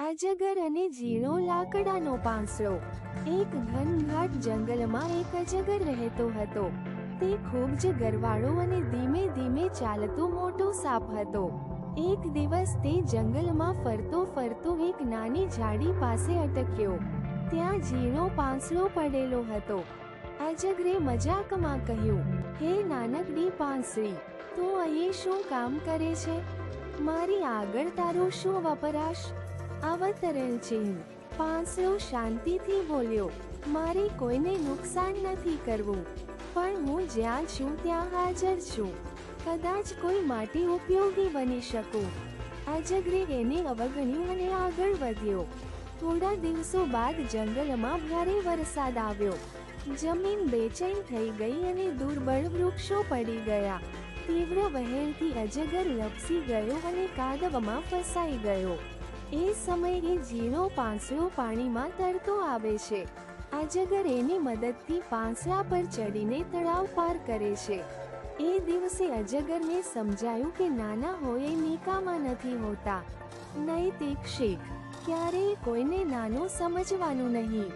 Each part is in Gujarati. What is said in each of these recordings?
અજગર અને ઝીણો લાકડાનો પાંસળો. એક ઘનઘાટ જંગલમાં એક અજગર રહેતો હતો. તે ખૂબ જ ગરવાળો અને ધીમે ધીમે ચાલતો મોટો સાપ હતો. એક દિવસ તે જંગલમાં ફરતો ફરતો એક નાની ઝાડી પાસે અટક્યો. ત્યાં ઝીણો પાંસળો પડેલો હતો. અજગરે મજાકમાં કહ્યું, હે નાનકડી પાંસળી, તું અહીં શું કામ કરે છે? મારી આગળ તારો શું વપરાશ? અવતરણ ચિહ્ન પાંસળો શાંતિથી બોલ્યો, મારે કોઈને નુકસાન નથી કરવું, પણ હું જ્યાં છું ત્યાં હાજર છું. કદાચ કોઈ માટે ઉપયોગી બની શકું. અજગરે એને અવગણ્યું અને આગળ વધ્યો. થોડા દિવસો બાદ જંગલમાં ભારે વરસાદ આવ્યો. જમીન બેચેન થઈ ગઈ અને દુર્બળ વૃક્ષો પડી ગયા. તીવ્ર વહેણથી અજગર લપસી ગયો અને કાદવમાં ફસાઈ ગયો. એ સમયે ઝીણો પાંસળો પાણીમાં તરતો આવે છે. અજગર એની મદદથી પાંસળા પર ચડીને તળાવ પાર કરે છે. એ દિવસે અજગરને સમજાયું કે નાના હોય નિકામા નથી હોતા. નૈતિક શીખ ક્યારેય કોઈને નાનું સમજવાનું નહીં.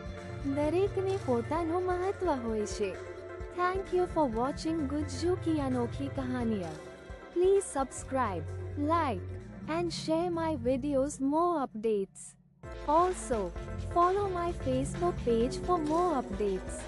દરેકને પોતાનું મહત્વ હોય છે. Thank you for watching Gujju કી અનોખી કહાનિયા. Please subscribe like and share my videos more updates. Also, follow my Facebook page for more updates.